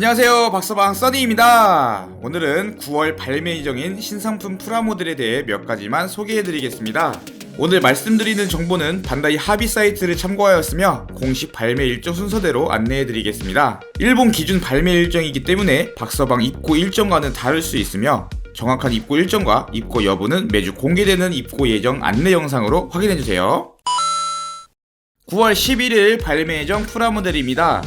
안녕하세요. 박서방 써니입니다. 오늘은 9월 발매 예정인 신상품 프라모델에 대해 몇 가지만 소개해드리겠습니다. 오늘 말씀드리는 정보는 반다이 합의 사이트를 참고하였으며 공식 발매 일정 순서대로 안내해드리겠습니다. 일본 기준 발매 일정이기 때문에 박서방 입고 일정과는 다를 수 있으며 정확한 입고 일정과 입고 여부는 매주 공개되는 입고 예정 안내 영상으로 확인해주세요. 9월 11일 발매 예정 프라모델입니다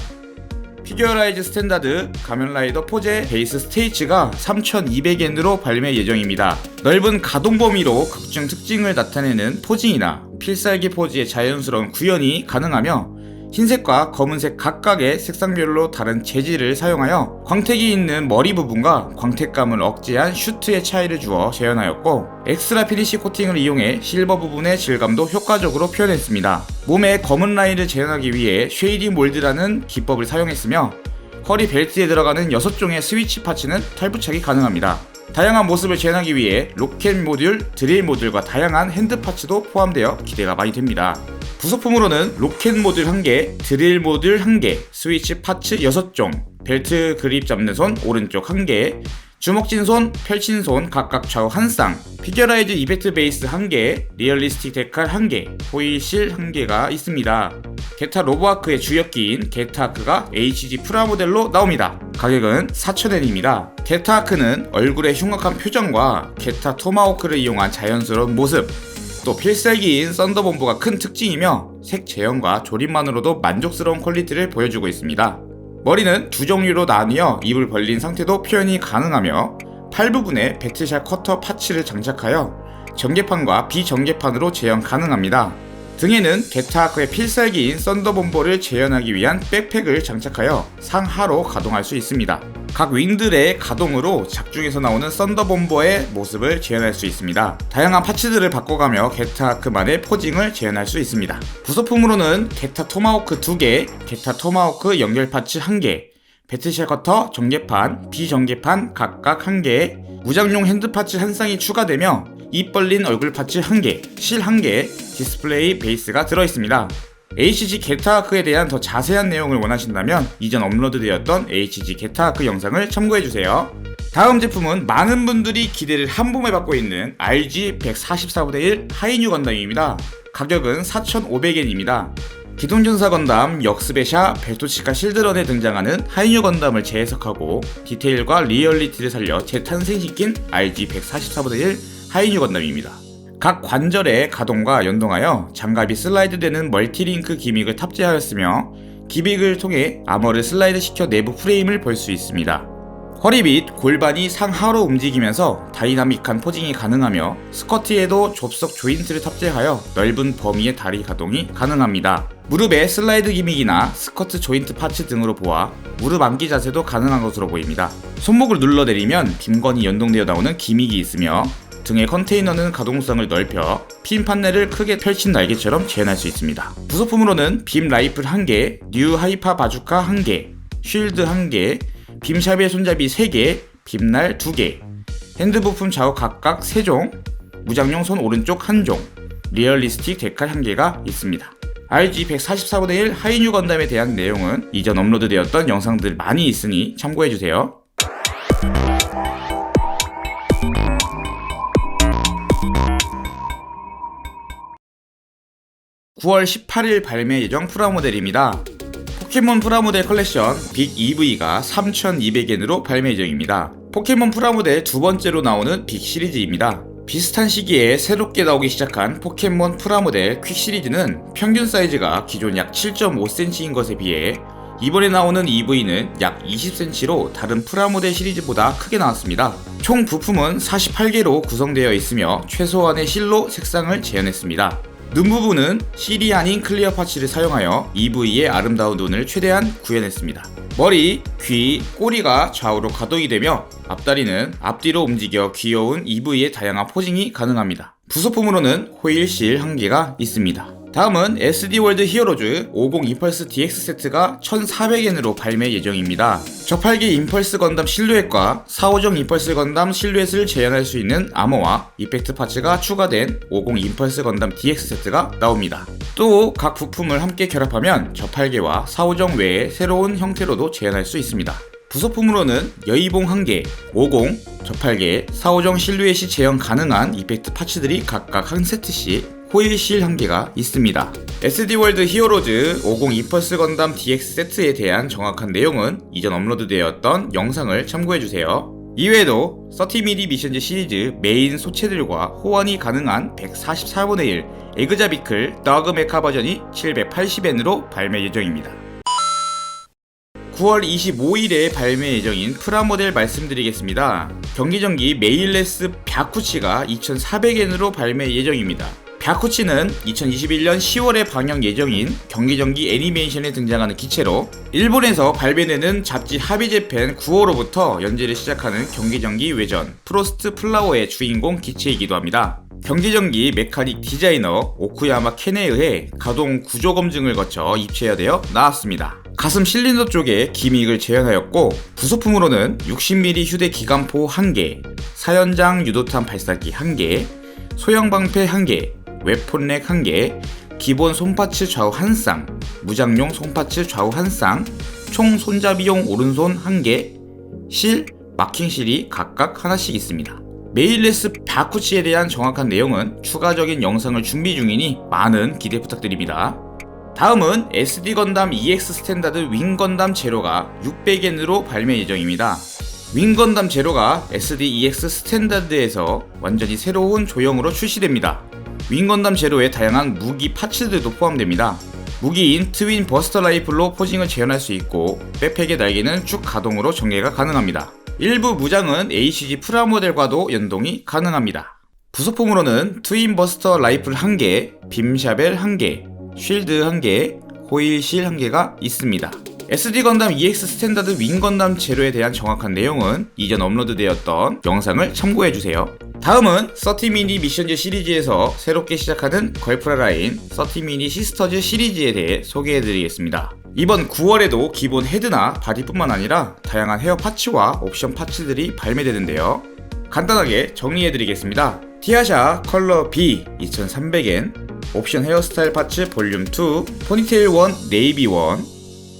피규어라이즈 스탠다드 가면라이더 포제 베이스 스테이츠가 3,200엔으로 발매 예정입니다. 넓은 가동 범위로 극중 특징을 나타내는 포징이나 필살기 포즈의 자연스러운 구현이 가능하며 흰색과 검은색 각각의 색상별로 다른 재질을 사용하여 광택이 있는 머리 부분과 광택감을 억제한 슈트의 차이를 주어 재현하였고 엑스트라 피니시 코팅을 이용해 실버 부분의 질감도 효과적으로 표현했습니다. 몸에 검은 라인을 재현하기 위해 쉐이디 몰드라는 기법을 사용했으며 허리 벨트에 들어가는 6종의 스위치 파츠는 탈부착이 가능합니다. 다양한 모습을 재현하기 위해 로켓 모듈, 드릴 모듈과 다양한 핸드 파츠도 포함되어 기대가 많이 됩니다. 부속품으로는 로켓 모듈 1개, 드릴 모듈 1개, 스위치 파츠 6종, 벨트 그립 잡는 손 오른쪽 1개, 주먹진 손, 펼친 손 각각 좌우 한 쌍, 피규어라이즈 이펙트 베이스 1개, 리얼리스틱 데칼 1개, 호일실 1개가 있습니다. 게타 로보아크의 주역기인 게타아크가 HG 프라모델로 나옵니다. 가격은 4,000엔입니다. 게타아크는 얼굴의 흉악한 표정과 게타 토마호크를 이용한 자연스러운 모습, 또 필살기인 썬더본부가 큰 특징이며 색 제형과 조립만으로도 만족스러운 퀄리티를 보여주고 있습니다. 머리는 두 종류로 나뉘어 입을 벌린 상태도 표현이 가능하며 팔 부분에 배트샷 커터 파츠를 장착하여 전개판과 비전개판으로 재현 가능합니다. 등에는 게타아크의 필살기인 썬더본보를 재현하기 위한 백팩을 장착하여 상하로 가동할 수 있습니다. 각 윙들의 가동으로 작중에서 나오는 썬더본보의 모습을 재현할 수 있습니다. 다양한 파츠들을 바꿔가며 게타아크만의 포징을 재현할 수 있습니다. 부속품으로는 게타 토마호크 2개, 게타 토마호크 연결 파츠 1개, 배트쉘 커터, 전개판, 비전개판 각각 1개, 무장용 핸드 파츠 한 쌍이 추가되며 입 벌린 얼굴 파츠 1개, 실 1개, 디스플레이 베이스가 들어있습니다. HG 게타아크에 대한 더 자세한 내용을 원하신다면 이전 업로드되었던 HG 게타아크 영상을 참고해주세요. 다음 제품은 많은 분들이 기대를 한 봄에 받고 있는 RG 144분의 1 하이뉴 건담입니다. 가격은 4,500엔입니다. 기동 전사 건담 역스베샤 벨토치카 실드런에 등장하는 하이뉴 건담을 재해석하고 디테일과 리얼리티를 살려 재탄생시킨 RG 144분의 1 하이뉴 건담입니다. 각 관절의 가동과 연동하여 장갑이 슬라이드되는 멀티링크 기믹을 탑재하였으며 기믹을 통해 아머를 슬라이드 시켜 내부 프레임을 볼수 있습니다. 허리 및 골반이 상하로 움직이면서 다이나믹한 포징이 가능하며 스커트에도 접속 조인트를 탑재하여 넓은 범위의 다리 가동이 가능합니다. 무릎에 슬라이드 기믹이나 스커트 조인트 파츠 등으로 보아 무릎 앉기 자세도 가능한 것으로 보입니다. 손목을 눌러 내리면 빔건이 연동되어 나오는 기믹이 있으며 등의 컨테이너는 가동성을 넓혀 핀 판넬을 크게 펼친 날개처럼 재현할 수 있습니다. 부속품으로는 빔 라이플 1개, 뉴 하이파 바주카 1개, 쉴드 1개, 빔샵의 손잡이 3개, 빔날 2개, 핸드 부품 좌우 각각 3종, 무장용 손 오른쪽 1종, 리얼리스틱 데칼 1개가 있습니다. RG 144분의 1 하이뉴 건담에 대한 내용은 이전 업로드되었던 영상들 많이 있으니 참고해주세요. 9월 18일 발매 예정 프라모델입니다. 포켓몬 프라모델 컬렉션 빅 EV가 3,200엔으로 발매 예정입니다. 포켓몬 프라모델 두 번째로 나오는 빅 시리즈입니다. 비슷한 시기에 새롭게 나오기 시작한 포켓몬 프라모델 퀵 시리즈는 평균 사이즈가 기존 약 7.5cm인 것에 비해 이번에 나오는 EV는 약 20cm로 다른 프라모델 시리즈보다 크게 나왔습니다. 총 부품은 48개로 구성되어 있으며 최소한의 실로 색상을 재현했습니다. 눈 부분은 실이 아닌 클리어 파츠를 사용하여 EV의 아름다운 눈을 최대한 구현했습니다. 머리, 귀, 꼬리가 좌우로 가동이 되며 앞다리는 앞뒤로 움직여 귀여운 EV의 다양한 포징이 가능합니다. 부속품으로는 호일실 한 개가 있습니다. 다음은 SD월드 히어로즈 50 임펄스 DX 세트가 1,400엔으로 발매 예정입니다. 저팔계 임펄스 건담 실루엣과 4호정 임펄스 건담 실루엣을 재현할 수 있는 아머와 이펙트 파츠가 추가된 50 임펄스 건담 DX 세트가 나옵니다. 또 각 부품을 함께 결합하면 저팔계와 4호정 외에 새로운 형태로도 재현할 수 있습니다. 부속품으로는 여의봉 1개, 50, 저팔계, 4호정 실루엣이 제형 가능한 이펙트 파츠들이 각각 한 세트씩 호일실 1개가 있습니다. SD월드 히어로즈 50 이펄스 건담 DX 세트에 대한 정확한 내용은 이전 업로드되었던 영상을 참고해주세요. 이외에도 30mm 미션즈 시리즈 메인 소체들과 호환이 가능한 144분의 1 에그자비클 더그 메카 버전이 780엔으로 발매 예정입니다. 9월 25일에 발매 예정인 프라모델 말씀드리겠습니다. 경기전기 메일레스 벼쿠치가 2,400엔으로 발매 예정입니다. 벼쿠치는 2021년 10월에 방영 예정인 경기전기 애니메이션에 등장하는 기체로 일본에서 발매되는 잡지 하비제펜 9호로부터 연재를 시작하는 경기전기 외전 프로스트 플라워의 주인공 기체이기도 합니다. 경기전기 메카닉 디자이너 오쿠야마 켄에 의해 가동 구조 검증을 거쳐 입체되어 나왔습니다. 가슴 실린더 쪽에 기믹을 재현하였고 부속품으로는 60mm 휴대 기관포 1개, 사연장 유도탄 발사기 1개, 소형 방패 1개, 웹폰렉 1개, 기본 손파츠 좌우 1쌍, 무장용 손파츠 좌우 1쌍, 총 손잡이용 오른손 1개, 실, 마킹실이 각각 하나씩 있습니다. 메일레스 바쿠치에 대한 정확한 내용은 추가적인 영상을 준비 중이니 많은 기대 부탁드립니다. 다음은 SD 건담 EX 스탠다드 윙 건담 제로가 600엔으로 발매 예정입니다. 윙 건담 제로가 SD EX 스탠다드에서 완전히 새로운 조형으로 출시됩니다. 윙 건담 제로에 다양한 무기 파츠들도 포함됩니다. 무기인 트윈 버스터 라이플로 포징을 재현할 수 있고 백팩의 날개는 쭉 가동으로 전개가 가능합니다. 일부 무장은 ACG 프라모델과도 연동이 가능합니다. 부속품으로는 트윈 버스터 라이플 1개, 빔샤벨 1개, 쉴드 1개, 호일실 1개가 있습니다. SD 건담 EX 스탠다드 윙 건담 제로에 대한 정확한 내용은 이전 업로드되었던 영상을 참고해주세요. 다음은 30미니 미션즈 시리즈에서 새롭게 시작하는 걸프라 라인 30미니 시스터즈 시리즈에 대해 소개해드리겠습니다. 이번 9월에도 기본 헤드나 바디뿐만 아니라 다양한 헤어 파츠와 옵션 파츠들이 발매되는데요. 간단하게 정리해드리겠습니다. 티아샤 컬러 B 2300엔 옵션 헤어스타일 파츠 볼륨 2 포니테일 1 네이비 1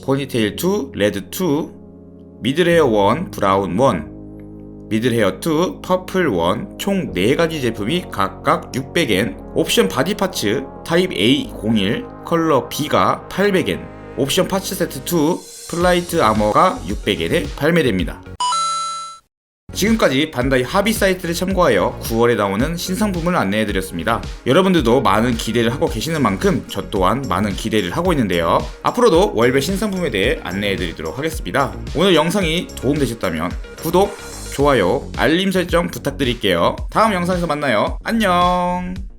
포니테일 2 레드 2 미들헤어 1 브라운 1 미들헤어 2 퍼플 1 총 4가지 제품이 각각 600엔 옵션 바디 파츠 타입 A01 컬러 B가 800엔 옵션 파츠 세트 2 플라이트 아머가 600엔에 발매됩니다. 지금까지 반다이 하비 사이트를 참고하여 9월에 나오는 신상품을 안내해드렸습니다. 여러분들도 많은 기대를 하고 계시는 만큼 저 또한 많은 기대를 하고 있는데요. 앞으로도 월별 신상품에 대해 안내해드리도록 하겠습니다. 오늘 영상이 도움되셨다면 구독, 좋아요, 알림 설정 부탁드릴게요. 다음 영상에서 만나요. 안녕!